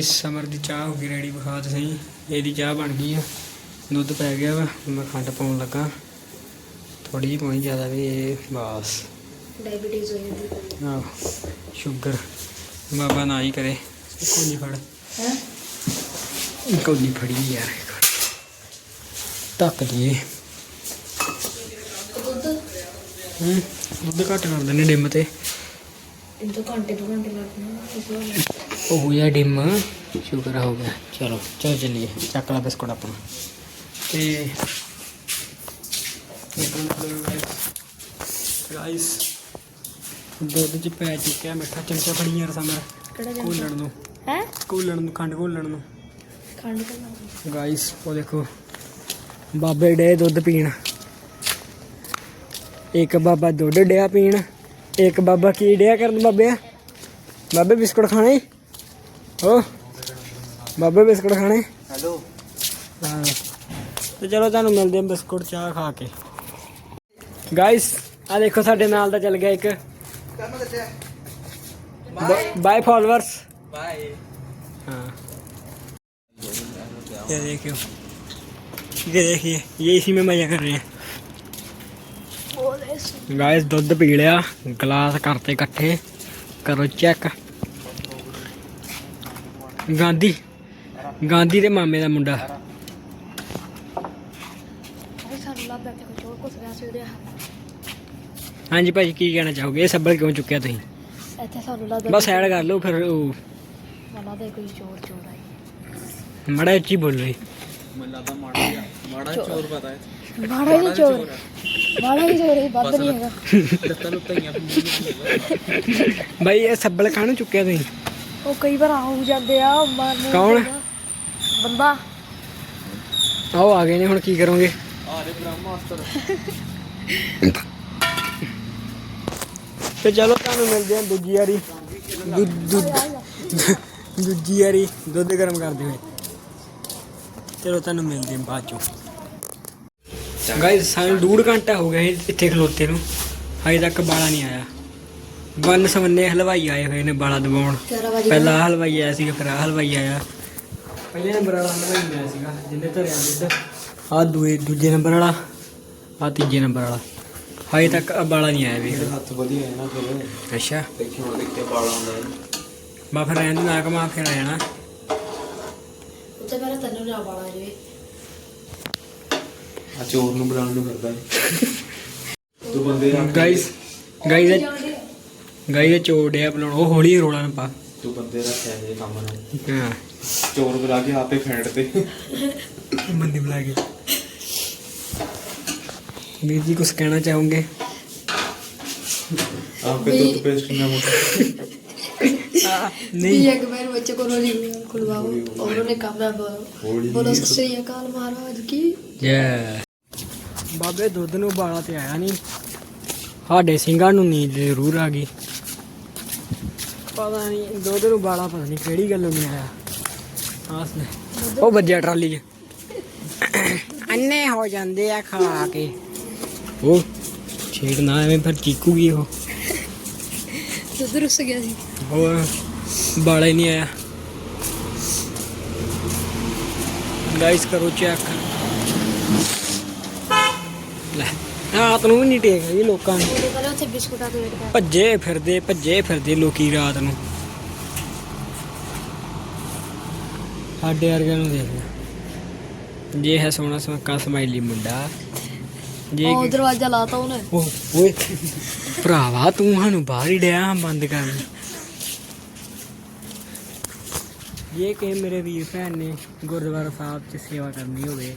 Guys summer ਦੀ ਚਾਹ ਹੋ ਗਈ ਰੈਡੀ ਵਿਖਾ ਤੇ ਸਹੀ ਇਹਦੀ ਚਾਹ ਬਣ ਗਈ ਆ। ਦੁੱਧ ਪੈ ਗਿਆ ਵਾ ਮੈਂ ਖੰਡ ਪਾਉਣ ਲੱਗਾ। ਥੋੜੀ ਜਿਹੀ ਪਾਉਣੀ ਜ਼ਿਆਦਾ ਵੀ ਇਹ ਬਸ। ਡਾਇਬੀਟੀਜ਼ ਹੋ ਜਾਂਦੀ ਆਹ ਸ਼ੂਗਰ ਬਾਬਾ ਨਾ ਹੀ ਕਰੇ ਕੋਲੀ ਫੜ। ਹੈ? ਕੋਲੀ ਫੜੀ ਯਾਰ। ਤੱਕ ਦੀ ਦੁੱਧ? ਹੂੰ ਦੁੱਧ ਘੱਟ ਕਰ ਦਿੰਦੇ ਡਿਮ ਤੇ। ਇਹ ਤਾਂ ਘੰਟੇ ਦੋ ਘੰਟੇ ਲੱਗਣੇ ਉਹ ਹੋਇਆ ਡਿਮ ਸ਼ੁਕਰ ਹੋ ਗਿਆ। ਚਲੋ ਚਲ ਚੱਲੀਏ ਚੱਕ ਲਾ ਬਿਸਕੁਟ ਆਪਣਾ ਤੇ ਗਾਇਸ ਦੁੱਧ ਚ ਪੈ ਚੁੱਕਿਆ ਮਿੱਠਾ ਚਮਚਾ ਫੜੀ ਯਾਰ ਸਮਰ ਘੋਲਣ ਨੂੰ। ਹੈ? ਘੋਲਣ ਨੂੰ ਖੰਡ ਘੋਲਣ ਨੂੰ। ਖੰਡ ਕਰਨਾ ਗਾਇਸ ਉਹ ਦੇਖੋ ਬਾਬੇ ਡੇ ਦੁੱਧ ਪੀਣ। ਇੱਕ ਬਾਬਾ ਦੁੱਧ ਡਿਆ ਪੀਣ ਇੱਕ ਬਾਬਾ ਕੀ ਡਿਆ ਕਰਨ ਬਾਬੇ? ਬਾਬੇ ਬਿਸਕੁਟ ਖਾਣੇ? ਹੋ। ਬਾਬੇ ਬਿਸਕੁਟ ਖਾਣੇ? ਹੈਲੋ। ਤੇ ਚਲੋ ਤੁਹਾਨੂੰ ਮਿਲਦੇ ਹਾਂ ਬਿਸਕੁਟ ਚਾਹ ਖਾ ਕੇ। ਗਾਇਸ ਆ ਦੇਖੋ ਸਾਡੇ ਨਾਲ ਦਾ ਚੱਲ ਗਿਆ ਇੱਕ। ਬਾਏ ਫਾਲੋਅਰਸ ਬਾਏ ਹਾਂ। ये देखियो ये देखिए ये इसी में मजा कर रहे हैं गाइस दूध पी लिया गिलास करते इकट्ठे करो ਗਾਂਧੀ। ਗਾਂਧੀ ਦੇ ਮਾਮੇ ਦਾ ਮੁੰਡਾ। ਅਰੇ ਸਾਨੂੰ ਲੱਗਦਾ ਕਿ ਕੁਝ ਹੋਰ ਕੁਝ ਰਿਹਾ ਸੀ ਉਹਦੇ ਹਾਂਜੀ ਭਾਜੀ ਕੀ ਕਹਿਣਾ ਚਾਹੋਗੇ? ਇਹ ਸੱਬਲ ਕਿਉਂ ਚੁੱਕਿਆ ਤੁਸੀਂ? ਇੱਥੇ ਸਾਨੂੰ ਲੱਗਦਾ ਬਸ ਐਡ ਕਰ ਲਓ ਫਿਰ ਉਹ। ਮਨਾ ਦੇ ਕੋਈ ਚੋਰ ਚੋਰ ਆਈ ਮੜਾ ਉੱਚੀ ਬੋਲੋ ਜੀ ਮੈਨੂੰ ਲੱਗਦਾ ਮਾੜਾ ਮਾੜਾ ਚੋਰ ਪਤਾ ਹੈ। ਮਾੜਾ ਹੀ ਚੋਰ ਮਾੜਾ ਹੀ ਚੋਰ ਹੀ ਵੱਧ ਨਹੀਂ ਹੈਗਾ। ਲੱਤਾਂ ਨੂੰ ਧਈਆਂ ਬਾਈ ਇਹ ਸੱਬਲ ਕਾਹਨੂੰ ਚੁੱਕਿਆ ਤੁਸੀਂ? ਉਹ ਕਈ ਵਾਰ ਆਉ ਜਾਂਦੇ ਆ ਮਾਰਨੇ ਕੌਣ? ਬੰਦਾ ਆਓ ਆ ਗਏ ਨੇ ਹੁਣ ਕੀ ਕਰੋਗੇ? ਤੇ ਚਲੋ ਤੁਹਾਨੂੰ ਮਿਲਦੇ ਹਾਂ ਦੂਜੀ ਵਾਰੀ। ਦੂ- ਦੂ- ਦੂਜੀ ਵਾਰੀ ਦੁੱਧ ਗਰਮ ਕਰਦੇ ਹੋਏ। ਚਲੋ ਤੁਹਾਨੂੰ ਮਿਲਦੇ ਹਾਂ ਬਾਅਦ ਚੋਂ। ਗਾਇਸ ਸਾਨੂੰ ਡੂਢ ਘੰਟਾ ਹੋ ਗਿਆ ਸੀ ਇੱਥੇ ਖਲੋਤੇ ਨੂੰ। ਹਜੇ ਤੱਕ ਬਾਲਾ ਨਹੀਂ ਆਇਆ। ਵਨ ਸਵੰਨੇ ਹਲਵਾਈ ਆਏ ਹੋਏ ਨੇ ਬਾਲਾ ਦਬਾਉਣ। 11 ਵਜੇ ਪਹਿਲਾ ਆਹ ਹਲਵਾਈ ਆਇਆ ਸੀਗਾ ਫਿਰ ਆਹ ਹਲਵਾਈ ਆਇਆ। ਪਹਿਲੇ ਨੰਬਰ ਵਾਲਾ ਹਲਵਾਈ ਆਇਆ ਸੀਗਾ ਜਿਹਨੇ ਧਰਿਆ ਦੁੱਧ ਆਹ ਦੂਏ ਦੂਜੇ ਨੰਬਰ ਵਾਲਾ ਆਹ ਤੀਜੇ ਨੰਬਰ ਵਾਲਾ। ਹਜੇ ਤੱਕ ਬਾਲਾ ਨਹੀਂ ਆਇਆ ਵੀ ਹੱਥ ਵਧੀਆ ਹੈ ਨਾ ਫਿਰ। ਅੱਛਾ। ਦੇਖੀ ਹੁਣ ਦੇਖੇ ਬਾਲਾ ਹੁੰਦਾ ਹੈ। ਬਾ ਫਿਰ ਰਹਿਣ ਦੇ ਨਾ ਕਮਾ ਫਿਰ ਆ ਜਾਣਾ। ਉੱਤੇ ਪਹਿਲਾਂ ਤੈਨੂੰ ਨਾ ਬਾਲਾ ਜੇ। ਆ ਚੋਰ ਨੂੰ ਬੁਲਾਉਣ ਨੂੰ ਫਿਰਦਾ ਹੈ। ਤੂੰ ਬੰਦੇ ਰੱਖ। ਗਾਈਸ ਗਾਈਸ ਗਾਈਸ ਚੋੜਿਆ ਬੁਲਾਉਣ ਉਹ ਹੌਲੀ ਰੋਲਾ ਨਾ ਪਾ ਤੂੰ ਬੰਦੇ ਰੱਖਿਆ ਇਹ ਕੰਮ ਨੂੰ ਹਾਂ ਚੋਰ ਬੁਲਾ ਕੇ ਆਪੇ ਫੈਂਟ ਤੇ ਬੰਦੀ ਬੁਲਾ ਕੇ ਵੀਰ ਜੀ ਕੁਝ ਕਹਿਣਾ ਚਾਹੋਗੇ ਆਪੇ ਦੁੱਧ ਪੇਸਟ ਨਾ ਮੁੱਕ नहीं एक बार बच्चे को रोली खुलवाओ और उन्होंने कमरा बोलो होली बोलो सत श्री अकाल महाराज की ਜੈ ਬਾਬੇ ਦੁੱਧ ਨੂੰ ਬਾਲਾ ਤੇ ਆਇਆ ਨਹੀਂ ਸਾਡੇ ਸਿੰਘਾਂ ਨੂੰ ਨੀਂਦ ਜ਼ਰੂਰ ਆ ਗਈ ਪਤਾ ਨਹੀਂ ਦੁੱਧ ਨੂੰ ਬਾਲਾ ਪਤਾ ਨਹੀਂ ਕਿਹੜੀ ਗੱਲੋਂ ਨਹੀਂ ਆਇਆ। ਆਸ ਨੇ ਉਹ ਵੱਜਿਆ ਟਰਾਲੀ 'ਚ। ਅੰਨੇ ਹੋ ਜਾਂਦੇ ਆ ਖਾ ਕੇ। ਉਹ ਛੇੜ ਨਾ ਐਵੇਂ ਫਿਰ ਚੀਕੂਗੀ ਉਹ। ਦੁੱਧ ਰੁੱਸ ਗਿਆ ਸੀ? ਹੋਰ ਬਾਲਾ ਹੀ ਨਹੀਂ ਆਇਆ। ਗਾਇਸ ਕਰੋ ਚੈੱਕ ਲੈ। ਰਾਤ ਨੂੰ ਵੀ ਨਹੀਂ ਟੇਕ ਜੀ ਲੋਕਾਂ ਨੇ। ਉਹਦੇ ਪਹਿਲਾਂ ਉੱਥੇ ਬਿਸਕੁਟਾਂ ਤੋਂ ਵੇਟ ਕਰ ਭੱਜੇ ਫਿਰਦੇ ਭੱਜੇ ਫਿਰਦੇ ਲੋਕੀ ਰਾਤ ਨੂੰ। ਸਾਡੇ ਵਰਗਿਆਂ ਨੂੰ ਦੇਖ ਜੇ ਹੈ ਸੋਹਣਾ ਸੁਨੱਖਾ ਸਮਾਈਲੀ ਮੁੰਡਾ ਜੇ ਉਹ ਦਰਵਾਜ਼ਾ ਲਾਤਾ ਉਹਨੇ। ਓਏ ਭਰਾਵਾ ਤੂੰ ਸਾਨੂੰ ਬਾਹਰ ਹੀ ਡਿਆ ਬੰਦ ਕਰਨ। ਜੇ ਕਿ ਮੇਰੇ ਵੀਰ ਭੈਣ ਨੇ ਗੁਰਦੁਆਰਾ ਸਾਹਿਬ 'ਚ ਸੇਵਾ ਕਰਨੀ ਹੋਵੇ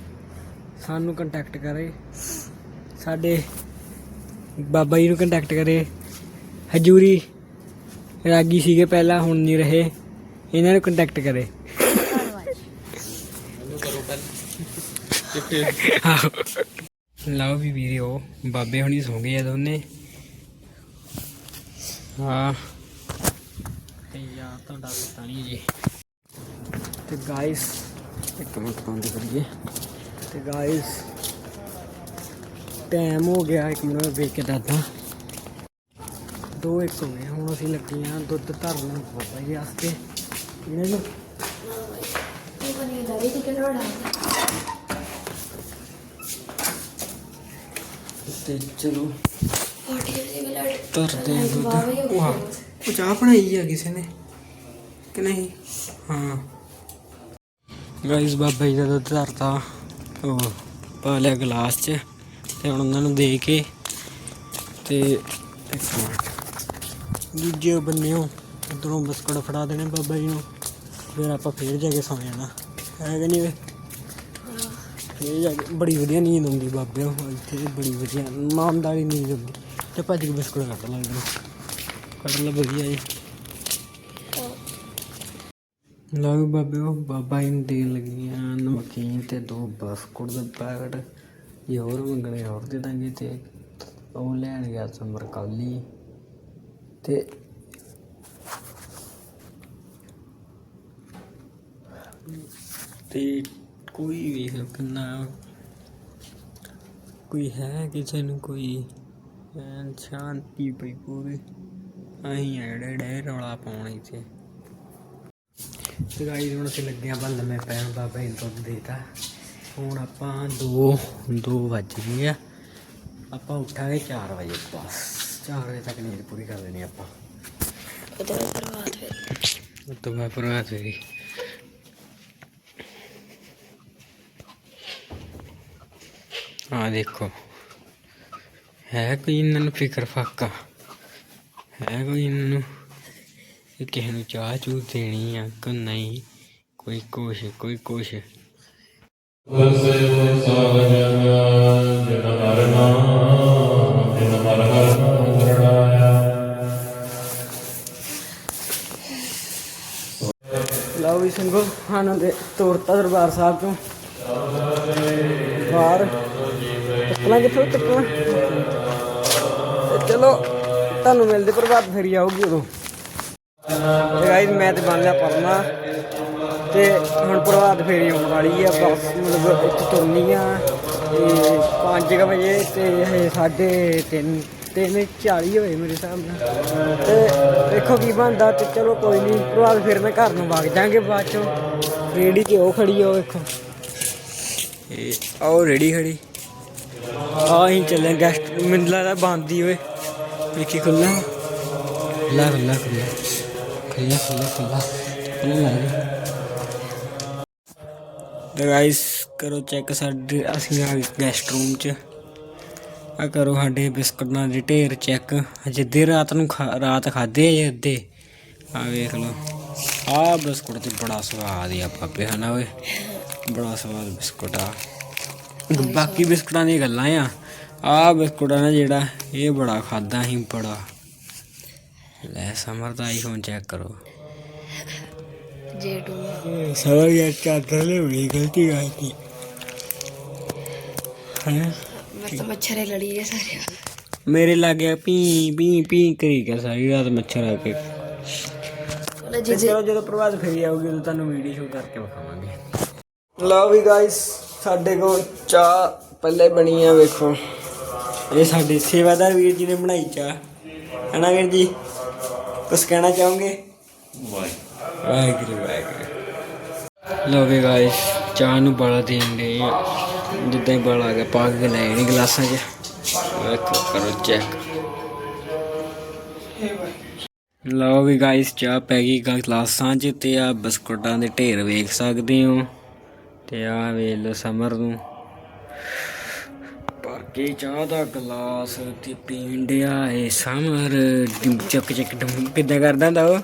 ਸਾਨੂੰ ਕੰਟੈਕਟ ਕਰੇ। ਸਾਡੇ ਬਾਬਾ ਜੀ ਨੂੰ ਕੰਟੈਕਟ ਕਰੇ। ਹਜੂਰੀ ਰਾਗੀ ਸੀਗੇ ਪਹਿਲਾਂ, ਹੁਣ ਨਹੀਂ ਰਹੇ। ਇਹਨਾਂ ਨੂੰ ਕੰਟੈਕਟ ਕਰੇ। ਲਓ ਵੀ ਵੀਡੀਓ ਬਾਬੇ ਹੁਣੀ ਸੌਂ ਗਏ ਆ ਦੋਨੇ। ਹਾਂ। ਤੇ ਯਾਰ, ਤੁਹਾਡਾ ਪਤਾ ਨਹੀਂ ਜੀ ਤੇ ਗਾਇਸ ਇੱਕ ਮਿੰਟ ਬੰਦ ਕਰੀਏ। ਤੇ ਗਾਇਸ ਟਾਈਮ ਹੋ ਗਿਆ ਇੱਕ ਮਿੰਟ ਵੇਖ ਕੇ ਦੱਸਦਾ। ਦੋ ਇੱਕ ਹੋ ਗਏ, ਹੁਣ ਅਸੀਂ ਲੱਗੇ ਆ ਦੁੱਧ ਧਰਨ ਬਾਬਾ ਜੀ ਵਾਸਤੇ। ਇਹਨਾਂ ਨੂੰ ਇਹ ਟਿਕਟ ਹੋਣਾ ਤੇ ਚਲੋ ਪਾਰਟੀ ਦੇ ਬਲੱਡ ਧਰਦੇ ਆ ਦੁੱਧ। ਵਾਹ ਵੀ ਉਹ ਚਾਹ ਬਣਾਈ ਆ ਕਿਸੇ ਨੇ? ਕਿ ਨਹੀਂ? ਹਾਂ। ਗਾਇਸ ਬਾਬਾ ਜੀ ਦਾ ਦੁੱਧ ਧਰਤਾ। ਉਹ ਪਾ ਲਿਆ ਗਲਾਸ 'ਚ। ਤੇ ਹੁਣ ਉਹਨਾਂ ਨੂੰ ਦੇ ਕੇ ਤੇ ਇੱਕ ਮਿੰਟ। ਦੂਜੇ ਬੰਨਿਓ ਉਧਰੋਂ ਬਿਸਕੁਟ ਫੜਾ ਦੇਣੇ ਬਾਬਾ ਜੀ ਨੂੰ, ਫਿਰ ਆਪਾਂ ਫੇਰ ਜਾ ਕੇ ਸੌ ਜਾਣਾ। ਹੈ ਕਿ ਨਹੀਂ ਵੇ? ਫੇਰ ਜਾ ਕੇ, ਬੜੀ ਵਧੀਆ ਨੀਂਦ ਆਉਂਦੀ ਬਾਬੇ ਨੂੰ ਇੱਥੇ ਬੜੀ ਵਧੀਆ ਨਾਮਦਾਰੀ ਨੀਂਦ ਆਉਂਦੀ। ਤੇ ਭੱਜ ਕੇ ਬਿਸਕੁਟ ਕੱਢ ਲੱਗਦੇ ਕੱਢ ਲਾ ਵਧੀਆ ਜੀ। ਲਓ ਬਾਬੇ ਉਹ, ਬਾਬਾ ਜੀ ਨੂੰ ਦੇਣ ਲੱਗੀਆਂ ਨਮਕੀਨ ਤੇ ਦੋ ਬਿਸਕੁਟ ਦੇ ਪੈਕਟ। ਜੇ ਹੋਰ ਮੰਗਣੇ ਹੋਰ ਦੇ ਦਾਂਗੇ ਤੇ ਉਹ ਲੈਣ ਗਿਆ ਸਮਰ ਕਾਲੀ ਤੇ ਤੇ ਕੋਈ ਵੀ ਕਿੰਨਾ ਕੋਈ ਹੈ ਕਿਸੇ ਨੂੰ ਕੋਈ? ਐਨ ਸ਼ਾਂਤੀ ਪਈ ਪੂਰੀ। ਅਸੀਂ ਐੜੇ ਡੇ ਰੌਲਾ ਪਾਉਣ ਇੱਥੇ। ਤੇ ਗਾਈਸ ਹੁਣ ਅਸੀਂ ਲੱਗੇ ਆਪਾਂ ਲੰਮੇ ਪੈਣ ਬਾਬਾ ਜੀ ਦੁੱਧ ਦੇਤਾ। ਹੁਣ ਆਪਾਂ 2 2 ਵੱਜ ਗਏ ਆ। ਆਪਾਂ ਉੱਠਾਂਗੇ 4 ਵਜੇ ਬਸ 4 ਵਜੇ ਤੱਕ ਨੀਂਦ ਪੂਰੀ ਕਰ ਲੈਣੀ ਆਪਾਂ। ਉਹਦੇ ਬਾਅਦ ਪ੍ਰਭਾਤ ਫਿਰ। ਉਸ ਤੋਂ ਬਾਅਦ ਪ੍ਰਭਾਤ ਫੇਰੀ। ਆ ਦੇਖੋ। ਹੈ ਕੋਈ ਇਹਨਾਂ ਨੂੰ ਫਿਕਰ ਫਾਕਾ? ਹੈ ਕੋਈ ਇਹਨਾਂ ਨੂੰ ਕਿਸੇ ਨੂੰ ਚਾਹ ਚੂ ਦੇਣੀ ਆ ਕਿ ਨਹੀਂ? ਕੋਈ ਕੁਛ ਕੋਈ ਕੁਛ। ਲਓ ਵੀ ਸੰਗੋ ਦਰਬਾਰ ਸਾਹਿਬ ਤੋਂ ਕਿੱਥੋਂ ਤੱਕਣਾ ਚਲੋ, ਤੁਹਾਨੂੰ ਮਿਲਦੇ ਪ੍ਰਭਾਤ, ਫੇਰੀ ਆਉਗੀ ਉਦੋਂ। ਗਾਇਜ਼ ਮੈਂ ਤੇ ਬਣ ਲਿਆ ਪਰਨਾ। ਤੇ ਹੁਣ ਪ੍ਰਭਾਤ ਫੇਰੀ ਆਉਣ ਵਾਲੀ ਆ ਬਸ ਮਤਲਬ ਇੱਥੇ ਤੁਰਨੀ ਆ ਤੇ 5 ਵਜੇ ਤੇ ਇਹ 3:30 ਤਿੰਨ ਚਾਲੀ ਹੋਏ ਮੇਰੇ ਹਿਸਾਬ ਨਾਲ। ਤੇ ਦੇਖੋ ਕੀ ਬਣਦਾ ਤੇ ਚਲੋ ਕੋਈ ਨਹੀਂ ਪ੍ਰਭਾਤ ਫੇਰ ਮੈਂ ਘਰ ਨੂੰ ਵਗ ਜਾਾਂਗੇ ਬਾਅਦ ਚੋਂ। ਰੇੜੀ ਤੇ ਉਹ ਖੜੀ ਆ ਵੇਖੋ। ਇਹ ਆਓ ਰੇੜੀ ਖੜੀ। ਆ ਹੀ ਚੱਲਿਆ ਗੈਸਟ ਮੈਨੂੰ ਲੱਗਦਾ ਬੰਦੀ ਓਏ ਵੇਖੀ ਖੁੱਲਾ ਲਾ ਲਾ ਖੁੱਲਾ ਖੁੱਲਾ ਖੁੱਲਾ ਖੁੱਲਾ ਖੁੱਲਾ ਗਾਇਸ ਕਰੋ ਚੈੱਕ ਸਾਡੇ, ਅਸੀਂ ਆ ਗੈਸਟ ਰੂਮ ਚ। ਆ ਕਰੋ ਸਾਡੇ ਬਿਸਕੁਟਾਂ ਦੇ ਢੇਰ ਚੈੱਕ ਜਿੱਦੇ ਰਾਤ ਨੂੰ ਖਾ- ਰਾਤ ਖਾਦੇ ਆ ਅੱਧੇ। ਆ ਵੇਖ ਲਓ। ਆ ਬਿਸਕੁਟ ਤੇ ਬੜਾ ਸਵਾਦ ਆ ਪਾਪੇ ਹਨਾ ਓਏ? ਬੜਾ ਸਵਾਦ ਬਿਸਕੁਟ ਆ। ਬਾਕੀ ਬਿਸਕੁਟਾਂ ਦੀਆਂ ਗੱਲਾਂ ਆ। ਆ ਬਿਸਕੁਟ ਆ ਨਾ ਜਿਹੜਾ, ਇਹ ਬੜਾ ਖਾਦਾ ਸੀ ਬੜਾ। ਲੈ ਸਮਰ ਦਾ ਆਈਫੋਨ ਚੈੱਕ ਕਰੋ। જેટુ સવારે ચાદર લેવડી ગલતી હતી मतलब मच्छर है लड़ी है सारे ਜਦੋਂ ਪ੍ਰਵਾਸ ਫੇਰੀ ਆਉਗੀ ਤਾਂ ਤੁਹਾਨੂੰ ਵੀਡੀਓ ਸ਼ੂਟ ਕਰਕੇ ਵਿਖਾਵਾਂਗੇ। ਲਓ ਵੀ ਗਾਇਸ ਸਾਡੇ ਕੋਲ ਚਾਹ ਪਹਿਲੇ ਬਣੀ ਆ ਵੇਖੋ। ਇਹ ਸਾਡੇ ਸੇਵਾਦਾਰ ਵੀਰ ਜੀ ਨੇ ਬਣਾਈ ਚਾਹ। ਹਨਾ ਵੀਰ ਜੀ? ਕੁਝ ਕਹਿਣਾ ਚਾਹੋਗੇ? ਵਾਹ ਵਾਹਿਗੁਰੂ ਵਾਹਿਗੁਰੂ। ਲਓ ਵੀ ਗਾਇਸ ਚਾਹ ਨੂੰ ਬਾਲਾ ਦੇਣ ਦੇ ਜਿੱਦਾਂ ਹੀ ਬਾਲਾ ਆ ਗਿਆ, ਪਾ ਕੇ ਲੈ ਆਣੀ ਗਲਾਸਾਂ 'ਚ। ਵੇਖੋ, ਕਰੋ ਚੈੱਕ ਲਓ ਵੀ ਗਾਇਸ ਚਾਹ ਪੈ ਗਈ ਗਲਾਸਾਂ 'ਚ ਤੇ ਆ ਬਿਸਕੁਟਾਂ ਦੇ ਢੇਰ ਵੇਖ ਸਕਦੇ ਹੋ। ਤੇ ਆ ਵੇਖ ਲਓ ਸਮਰ ਨੂੰ। ਬਾਕੀ ਚਾਹ ਦਾ ਗਲਾਸ ਤੇ ਪੀਣ ਡਿਆ ਏ ਸਮਰ। ਚੱਕ ਚੱਕ ਡਮ ਕਿੱਦਾਂ ਕਰਦਾ ਹੁੰਦਾ ਉਹ?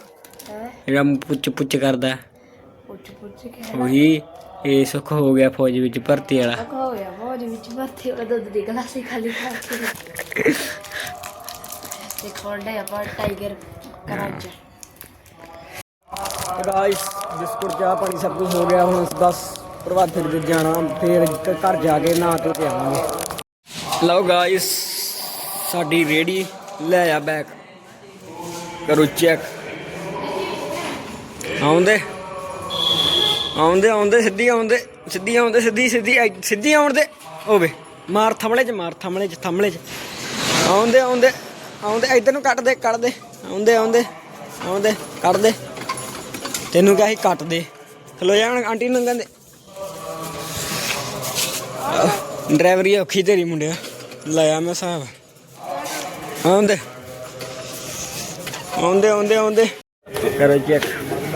ਜਿਹੜਾ ਪੁੱਚ ਪੁੱਚ ਕਰਦਾ। ਪੁੱਛ ਪੁੱਛ ਕੇ ਉਹੀ ਇਹ ਸੁੱਖ ਹੋ ਗਿਆ ਫੌਜ ਵਿੱਚ ਭਰਤੀ ਵਾਲਾ। ਤੱਕ ਹੋ ਗਿਆ ਫੌਜ ਵਿੱਚ ਭਰਤੀ ਵਾਲਾ ਦੁੱਧ ਦੀ ਗਲਾਸੀ ਖਾਲੀ ਕਰਕੇ। ਤੇ ਖੋਲਦੇ ਆਪਾਂ ਟਾਈਗਰ ਕਰਾਚ। ਗਾਇਸ ਬਿਸਕੁਟ ਚਾਹ ਪਾਣੀ ਸਭ ਕੁਝ ਹੋ ਗਿਆ ਹੁਣ ਬਸ ਪ੍ਰਭਾਤ ਫਿਰ ਦੇ ਜਾਣਾ ਫਿਰ ਘਰ ਜਾ ਕੇ ਨਹਾ ਧੋ ਕੇ ਆਵਾਂਗੇ। ਲਓ ਗਾਇਸ ਸਾਡੀ ਰੇੜੀ ਲੈ ਆ ਬੈਕ ਕਰੋ ਚੈੱਕ ਆਉਂਦੇ। ਆਉਂਦੇ ਆਉਂਦੇ, ਸਿੱਧੀ ਆਉਂਦੇ ਸਿੱਧੀ ਆਉਂਦੇ, ਸਿੱਧੀ ਸਿੱਧੀ ਸਿੱਧੀ ਆਉਂਦੇ। ਹੋਵੇ ਮਾਰ ਥਮਲੇ ਚ, ਮਾਰ ਥਮਲੇ ਚ ਥਮਲੇ ਚ। ਆਉਂਦੇ ਆਉਂਦੇ ਆਉਂਦੇ, ਇਧਰ ਨੂੰ ਕੱਟ ਦੇ ਕੱਟ ਦੇ। ਆਉਂਦੇ ਆਉਂਦੇ ਆਉਂਦੇ, ਕੱਟ ਦੇ। ਤੈਨੂੰ ਕਿਹਾ ਕੱਟ ਦੇ। ਖਲੋ ਜਾ ਆਂਟੀ ਨੂੰ ਕਹਿੰਦੇ। ਡਰਾਈਵਰੀ ਔਖੀ ਤੇਰੀ ਮੁੰਡਿਆ। ਲਾਇਆ ਮੈਂ ਹਿਸਾਬ। ਆਉਂਦੇ। ਆਉਂਦੇ ਆਉਂਦੇ ਆਉਂਦੇ। ਕਰੋ ਚੈੱਕ।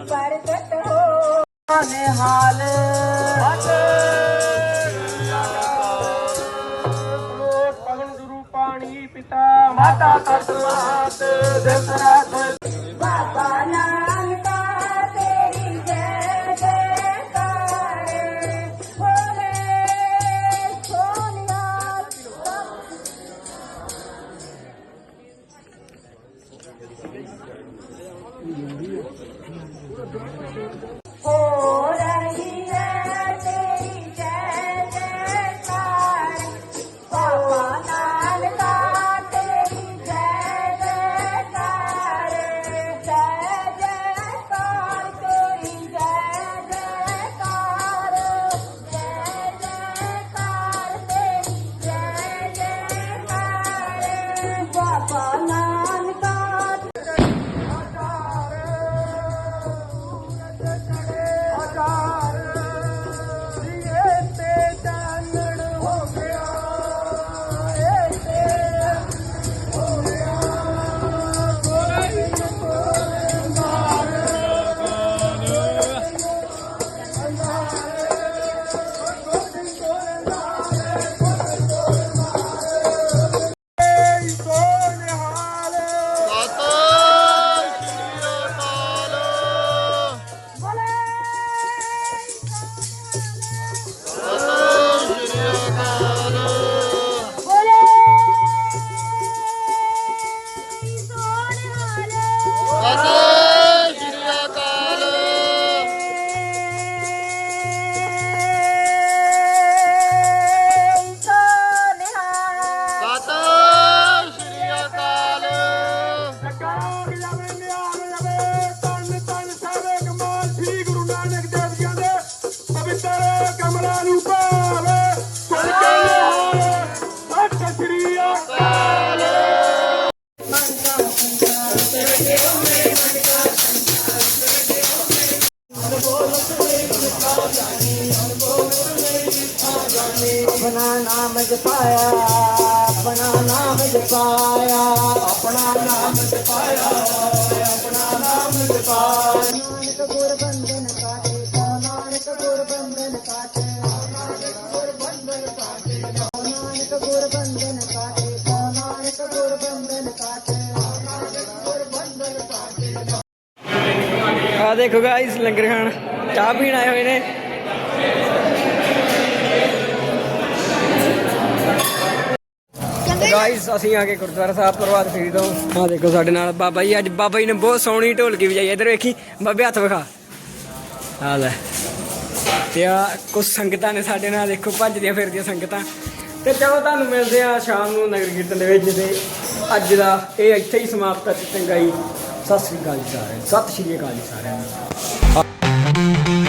ਪ੍ਰਗਟ ਹੋਆ ਨਿਹਾਲ ਪਵਨ ਗੁਰੂ ਪਾਣੀ ਪਿਤਾ ਮਾਤਾ ਤਤ ਮਾਤ ਦਸਰਥ ਬਾਬਾ ਗੁਰੂ ਨਾਨਕ ਦੇਵ ਜੀ ਦੇ ਪਵਿੱਤਰ ਕਮਲਾ ਨੂੰ ਪਾਵੇ ਕੋਈ ਕਹਿੰਦੇ ਸਤਿ ਸ੍ਰੀ ਅਕਾਲ। ਆਪਣਾ ਨਾਮ ਜਪਾਇਆ, ਆਪਣਾ ਨਾਮ ਜਪਾਇਆ, ਆਪਣਾ ਨਾਮ ਜਪਾਇਆ, ਆਪਣਾ ਨਾਮ ਜਪਾਇਆ। ਆ ਦੇਖੋ ਗਾਇਸ ਲੰਗਰ ਖਾਣ। ਚਾਹ ਪੀਣ ਆਏ ਹੋਏ ਨੇ। ਗਾਇਸ ਅਸੀਂ ਆ ਕੇ ਗੁਰਦੁਆਰਾ ਸਾਹਿਬ ਪ੍ਰਭਾਤ ਫੇਰੀ ਤੋਂ। ਆ ਦੇਖੋ ਸਾਡੇ ਨਾਲ ਬਾਬਾ ਜੀ ਅੱਜ ਬਾਬਾ ਜੀ ਨੇ ਬਹੁਤ ਸੋਹਣੀ ਢੋਲਕੀ ਵਜਾਈ ਇਧਰ ਵੇਖੀ ਬਾਬੇ ਹੱਥ ਵਿਖਾ। ਆ ਲੈ। ਤੇ ਆ ਕੁਝ ਸੰਗਤਾਂ ਨੇ ਸਾਡੇ ਨਾਲ ਦੇਖੋ ਭੱਜਦੀਆਂ ਫਿਰਦੀਆਂ ਸੰਗਤਾਂ। ਤੇ ਚਲੋ ਤੁਹਾਨੂੰ ਮਿਲਦੇ ਆ ਸ਼ਾਮ ਨੂੰ ਨਗਰ ਕੀਰਤਨ ਦੇ ਵਿੱਚ ਤੇ ਅੱਜ ਦਾ ਇਹ ਇੱਥੇ ਹੀ ਸਮਾਪਤ ਹੈ ਚੰਗਾ ਜੀ। ਸਤਿ ਸ੍ਰੀ ਅਕਾਲ ਜੀ ਸਾਰਿਆਂ ਨੂੰ। ਸਤਿ ਸ੍ਰੀ ਅਕਾਲ ਜੀ ਸਾਰਿਆਂ ਨੂੰ।